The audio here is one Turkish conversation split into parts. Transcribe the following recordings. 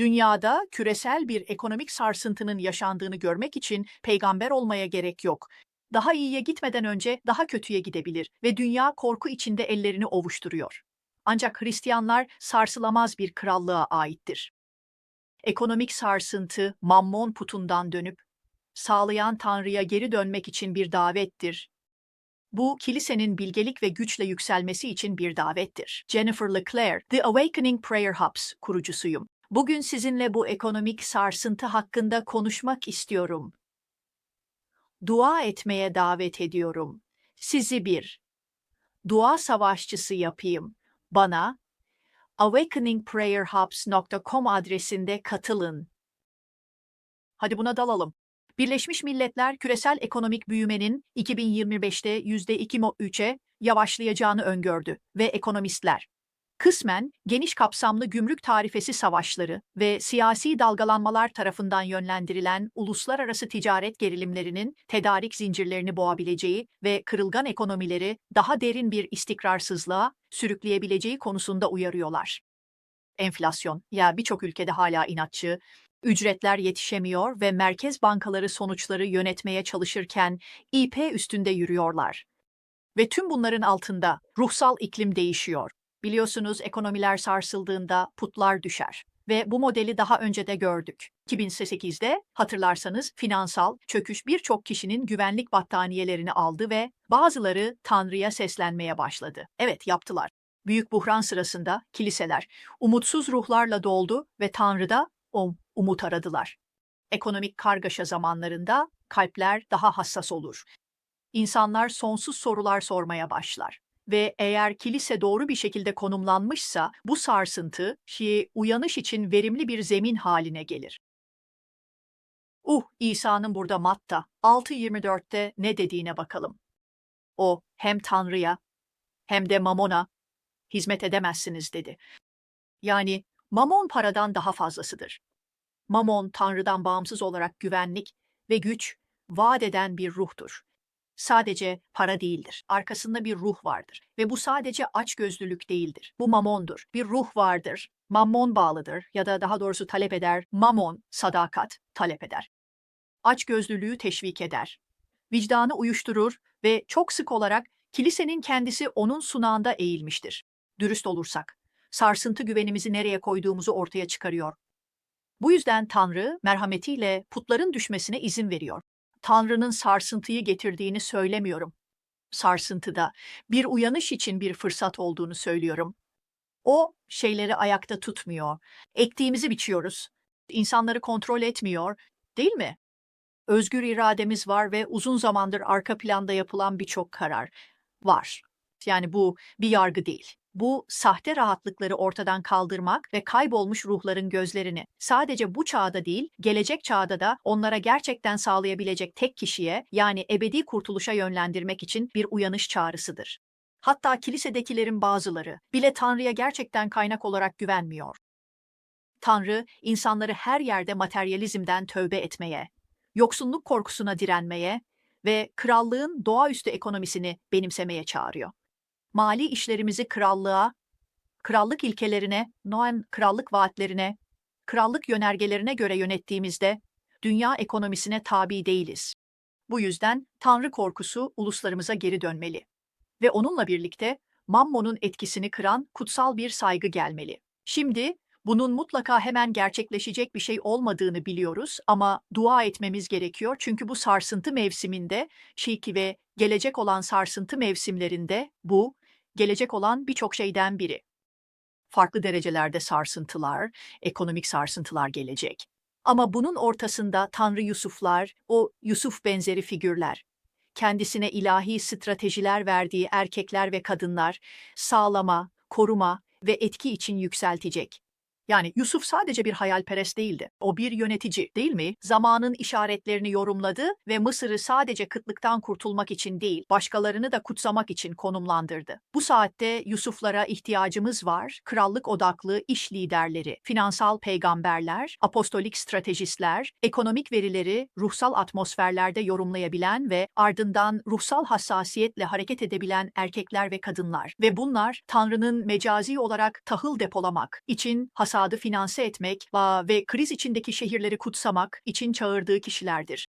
Dünyada küresel bir ekonomik sarsıntının yaşandığını görmek için peygamber olmaya gerek yok. Daha iyiye gitmeden önce daha kötüye gidebilir ve dünya korku içinde ellerini ovuşturuyor. Ancak Hristiyanlar sarsılamaz bir krallığa aittir. Ekonomik sarsıntı Mammon putundan dönüp sağlayan Tanrı'ya geri dönmek için bir davettir. Bu, kilisenin bilgelik ve güçle yükselmesi için bir davettir. Jennifer LeClaire, The Awakening Prayer Hubs kurucusuyum. Bugün sizinle bu ekonomik sarsıntı hakkında konuşmak istiyorum. Dua etmeye davet ediyorum. Sizi bir dua savaşçısı yapayım. Bana awakeningprayerhubs.com adresinde katılın. Hadi buna dalalım. Birleşmiş Milletler küresel ekonomik büyümenin 2025'te %2.3'e yavaşlayacağını öngördü ve ekonomistler kısmen geniş kapsamlı gümrük tarifesi savaşları ve siyasi dalgalanmalar tarafından yönlendirilen uluslararası ticaret gerilimlerinin tedarik zincirlerini boğabileceği ve kırılgan ekonomileri daha derin bir istikrarsızlığa sürükleyebileceği konusunda uyarıyorlar. Enflasyon ya birçok ülkede hala inatçı, ücretler yetişemiyor ve merkez bankaları sonuçları yönetmeye çalışırken IP üstünde yürüyorlar. Ve tüm bunların altında ruhsal iklim değişiyor. Biliyorsunuz ekonomiler sarsıldığında putlar düşer. Ve bu modeli daha önce de gördük. 2008'de hatırlarsanız finansal çöküş birçok kişinin güvenlik battaniyelerini aldı ve bazıları Tanrı'ya seslenmeye başladı. Evet yaptılar. Büyük buhran sırasında kiliseler umutsuz ruhlarla doldu ve Tanrı'da o umut aradılar. Ekonomik kargaşa zamanlarında kalpler daha hassas olur. İnsanlar sonsuz sorular sormaya başlar ve eğer kilise doğru bir şekilde konumlanmışsa bu sarsıntı Şii uyanış için verimli bir zemin haline gelir. Uh, İsa'nın burada Matta 6.24'te ne dediğine bakalım. O hem Tanrı'ya hem de Mamon'a hizmet edemezsiniz dedi. Yani Mamon paradan daha fazlasıdır. Mamon Tanrı'dan bağımsız olarak güvenlik ve güç vaat eden bir ruhtur sadece para değildir. Arkasında bir ruh vardır ve bu sadece açgözlülük değildir. Bu mamondur. Bir ruh vardır. Mammon bağlıdır ya da daha doğrusu talep eder. Mamon, sadakat, talep eder. Açgözlülüğü teşvik eder. Vicdanı uyuşturur ve çok sık olarak kilisenin kendisi onun sunağında eğilmiştir. Dürüst olursak, sarsıntı güvenimizi nereye koyduğumuzu ortaya çıkarıyor. Bu yüzden Tanrı merhametiyle putların düşmesine izin veriyor. Tanrı'nın sarsıntıyı getirdiğini söylemiyorum. Sarsıntıda bir uyanış için bir fırsat olduğunu söylüyorum. O şeyleri ayakta tutmuyor. Ektiğimizi biçiyoruz. İnsanları kontrol etmiyor, değil mi? Özgür irademiz var ve uzun zamandır arka planda yapılan birçok karar var. Yani bu bir yargı değil. Bu sahte rahatlıkları ortadan kaldırmak ve kaybolmuş ruhların gözlerini sadece bu çağda değil, gelecek çağda da onlara gerçekten sağlayabilecek tek kişiye yani ebedi kurtuluşa yönlendirmek için bir uyanış çağrısıdır. Hatta kilisedekilerin bazıları bile Tanrı'ya gerçekten kaynak olarak güvenmiyor. Tanrı, insanları her yerde materyalizmden tövbe etmeye, yoksunluk korkusuna direnmeye ve krallığın doğaüstü ekonomisini benimsemeye çağırıyor mali işlerimizi krallığa, krallık ilkelerine, Noen krallık vaatlerine, krallık yönergelerine göre yönettiğimizde dünya ekonomisine tabi değiliz. Bu yüzden Tanrı korkusu uluslarımıza geri dönmeli. Ve onunla birlikte Mammon'un etkisini kıran kutsal bir saygı gelmeli. Şimdi bunun mutlaka hemen gerçekleşecek bir şey olmadığını biliyoruz ama dua etmemiz gerekiyor çünkü bu sarsıntı mevsiminde, şiki ve gelecek olan sarsıntı mevsimlerinde bu gelecek olan birçok şeyden biri. Farklı derecelerde sarsıntılar, ekonomik sarsıntılar gelecek. Ama bunun ortasında Tanrı Yusuflar, o Yusuf benzeri figürler, kendisine ilahi stratejiler verdiği erkekler ve kadınlar sağlama, koruma ve etki için yükseltecek. Yani Yusuf sadece bir hayalperest değildi. O bir yönetici değil mi? Zamanın işaretlerini yorumladı ve Mısır'ı sadece kıtlıktan kurtulmak için değil, başkalarını da kutsamak için konumlandırdı. Bu saatte Yusuflara ihtiyacımız var. Krallık odaklı iş liderleri, finansal peygamberler, apostolik stratejistler, ekonomik verileri ruhsal atmosferlerde yorumlayabilen ve ardından ruhsal hassasiyetle hareket edebilen erkekler ve kadınlar. Ve bunlar Tanrı'nın mecazi olarak tahıl depolamak için hasar fasadı finanse etmek ve kriz içindeki şehirleri kutsamak için çağırdığı kişilerdir.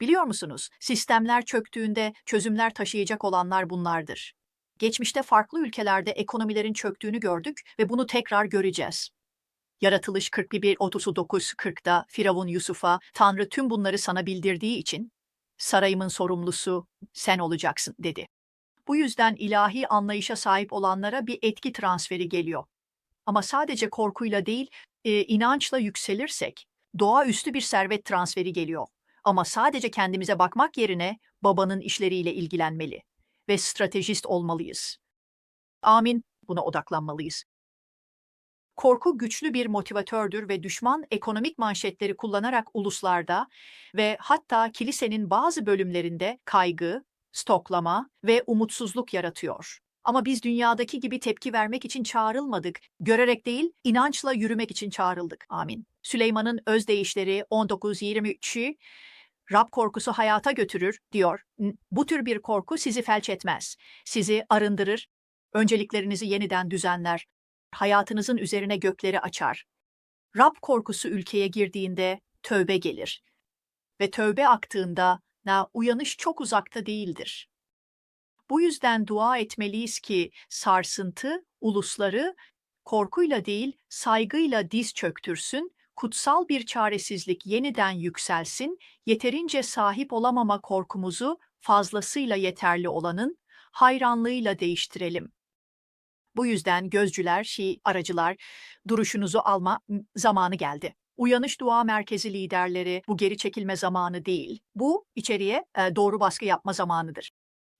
Biliyor musunuz, sistemler çöktüğünde çözümler taşıyacak olanlar bunlardır. Geçmişte farklı ülkelerde ekonomilerin çöktüğünü gördük ve bunu tekrar göreceğiz. Yaratılış 41 39 40'da Firavun Yusuf'a Tanrı tüm bunları sana bildirdiği için sarayımın sorumlusu sen olacaksın dedi. Bu yüzden ilahi anlayışa sahip olanlara bir etki transferi geliyor. Ama sadece korkuyla değil, e, inançla yükselirsek doğaüstü bir servet transferi geliyor. Ama sadece kendimize bakmak yerine babanın işleriyle ilgilenmeli ve stratejist olmalıyız. Amin. Buna odaklanmalıyız. Korku güçlü bir motivatördür ve düşman ekonomik manşetleri kullanarak uluslarda ve hatta kilisenin bazı bölümlerinde kaygı, stoklama ve umutsuzluk yaratıyor. Ama biz dünyadaki gibi tepki vermek için çağrılmadık. Görerek değil, inançla yürümek için çağrıldık. Amin. Süleyman'ın özdeyişleri 19-23'ü Rab korkusu hayata götürür diyor. Bu tür bir korku sizi felç etmez. Sizi arındırır, önceliklerinizi yeniden düzenler, hayatınızın üzerine gökleri açar. Rab korkusu ülkeye girdiğinde tövbe gelir. Ve tövbe aktığında na uyanış çok uzakta değildir. Bu yüzden dua etmeliyiz ki sarsıntı ulusları korkuyla değil saygıyla diz çöktürsün, kutsal bir çaresizlik yeniden yükselsin, yeterince sahip olamama korkumuzu fazlasıyla yeterli olanın hayranlığıyla değiştirelim. Bu yüzden gözcüler, şi aracılar, duruşunuzu alma zamanı geldi. Uyanış dua merkezi liderleri bu geri çekilme zamanı değil. Bu içeriye e, doğru baskı yapma zamanıdır.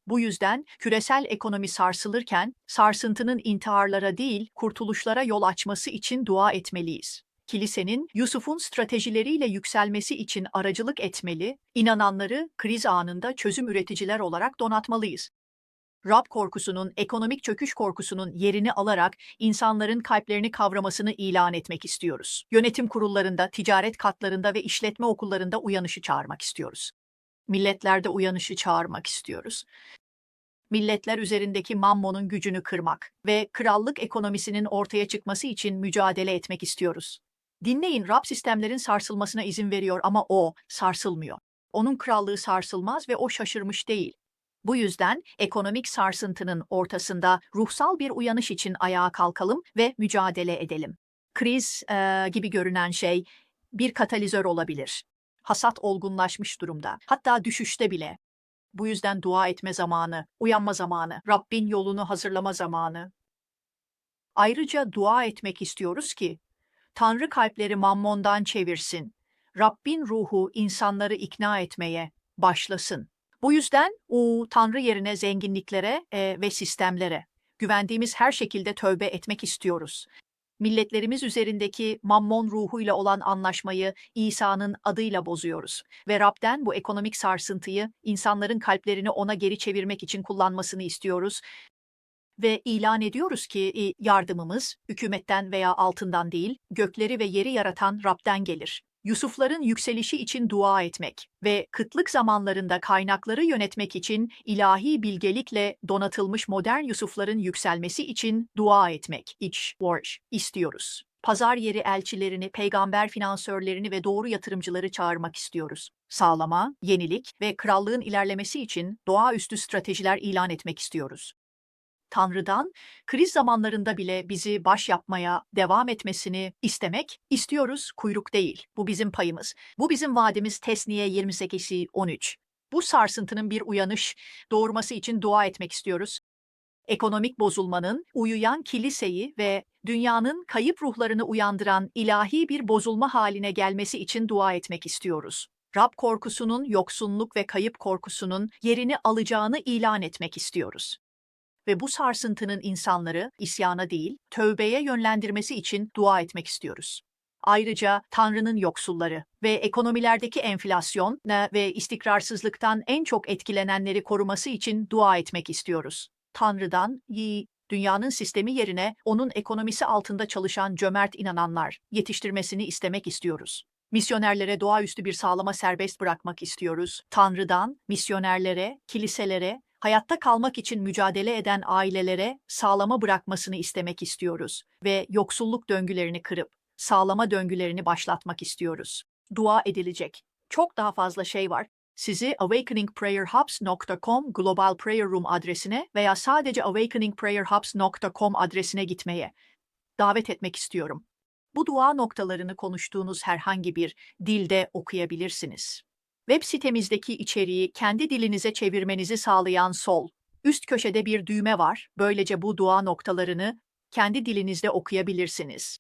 Bu yüzden küresel ekonomi sarsılırken sarsıntının intiharlara değil kurtuluşlara yol açması için dua etmeliyiz. Kilisenin Yusuf'un stratejileriyle yükselmesi için aracılık etmeli, inananları kriz anında çözüm üreticiler olarak donatmalıyız. Rab korkusunun, ekonomik çöküş korkusunun yerini alarak insanların kalplerini kavramasını ilan etmek istiyoruz. Yönetim kurullarında, ticaret katlarında ve işletme okullarında uyanışı çağırmak istiyoruz. Milletlerde uyanışı çağırmak istiyoruz. Milletler üzerindeki mammonun gücünü kırmak ve krallık ekonomisinin ortaya çıkması için mücadele etmek istiyoruz. Dinleyin, Rab sistemlerin sarsılmasına izin veriyor ama o sarsılmıyor. Onun krallığı sarsılmaz ve o şaşırmış değil. Bu yüzden ekonomik sarsıntının ortasında ruhsal bir uyanış için ayağa kalkalım ve mücadele edelim. Kriz eee, gibi görünen şey bir katalizör olabilir. Hasat olgunlaşmış durumda, hatta düşüşte bile. Bu yüzden dua etme zamanı, uyanma zamanı, Rabbin yolunu hazırlama zamanı. Ayrıca dua etmek istiyoruz ki Tanrı kalpleri mammondan çevirsin. Rabbin ruhu insanları ikna etmeye başlasın. Bu yüzden o Tanrı yerine zenginliklere e, ve sistemlere, güvendiğimiz her şekilde tövbe etmek istiyoruz. Milletlerimiz üzerindeki mammon ruhuyla olan anlaşmayı İsa'nın adıyla bozuyoruz ve Rab'den bu ekonomik sarsıntıyı insanların kalplerini ona geri çevirmek için kullanmasını istiyoruz ve ilan ediyoruz ki yardımımız hükümetten veya altından değil, gökleri ve yeri yaratan Rab'den gelir. Yusufların yükselişi için dua etmek ve kıtlık zamanlarında kaynakları yönetmek için ilahi bilgelikle donatılmış modern Yusufların yükselmesi için dua etmek, iç, worsh, istiyoruz. Pazar yeri elçilerini, peygamber finansörlerini ve doğru yatırımcıları çağırmak istiyoruz. Sağlama, yenilik ve krallığın ilerlemesi için doğaüstü stratejiler ilan etmek istiyoruz. Tanrı'dan kriz zamanlarında bile bizi baş yapmaya devam etmesini istemek istiyoruz, kuyruk değil. Bu bizim payımız. Bu bizim vaadimiz Tesniye 28'i 13. Bu sarsıntının bir uyanış doğurması için dua etmek istiyoruz. Ekonomik bozulmanın uyuyan kiliseyi ve dünyanın kayıp ruhlarını uyandıran ilahi bir bozulma haline gelmesi için dua etmek istiyoruz. Rab korkusunun, yoksunluk ve kayıp korkusunun yerini alacağını ilan etmek istiyoruz ve bu sarsıntının insanları isyana değil, tövbeye yönlendirmesi için dua etmek istiyoruz. Ayrıca Tanrı'nın yoksulları ve ekonomilerdeki enflasyon ve istikrarsızlıktan en çok etkilenenleri koruması için dua etmek istiyoruz. Tanrı'dan iyi, dünyanın sistemi yerine onun ekonomisi altında çalışan cömert inananlar yetiştirmesini istemek istiyoruz. Misyonerlere doğaüstü bir sağlama serbest bırakmak istiyoruz. Tanrı'dan misyonerlere, kiliselere, hayatta kalmak için mücadele eden ailelere sağlama bırakmasını istemek istiyoruz ve yoksulluk döngülerini kırıp sağlama döngülerini başlatmak istiyoruz. Dua edilecek. Çok daha fazla şey var. Sizi awakeningprayerhubs.com Global Prayer Room adresine veya sadece awakeningprayerhubs.com adresine gitmeye davet etmek istiyorum. Bu dua noktalarını konuştuğunuz herhangi bir dilde okuyabilirsiniz. Web sitemizdeki içeriği kendi dilinize çevirmenizi sağlayan sol, üst köşede bir düğme var. Böylece bu dua noktalarını kendi dilinizde okuyabilirsiniz.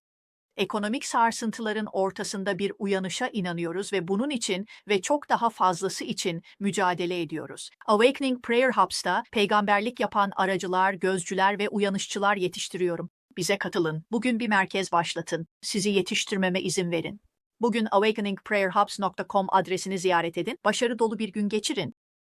Ekonomik sarsıntıların ortasında bir uyanışa inanıyoruz ve bunun için ve çok daha fazlası için mücadele ediyoruz. Awakening Prayer Hubs'ta peygamberlik yapan aracılar, gözcüler ve uyanışçılar yetiştiriyorum. Bize katılın. Bugün bir merkez başlatın. Sizi yetiştirmeme izin verin. Bugün awakeningprayerhubs.com adresini ziyaret edin. Başarı dolu bir gün geçirin.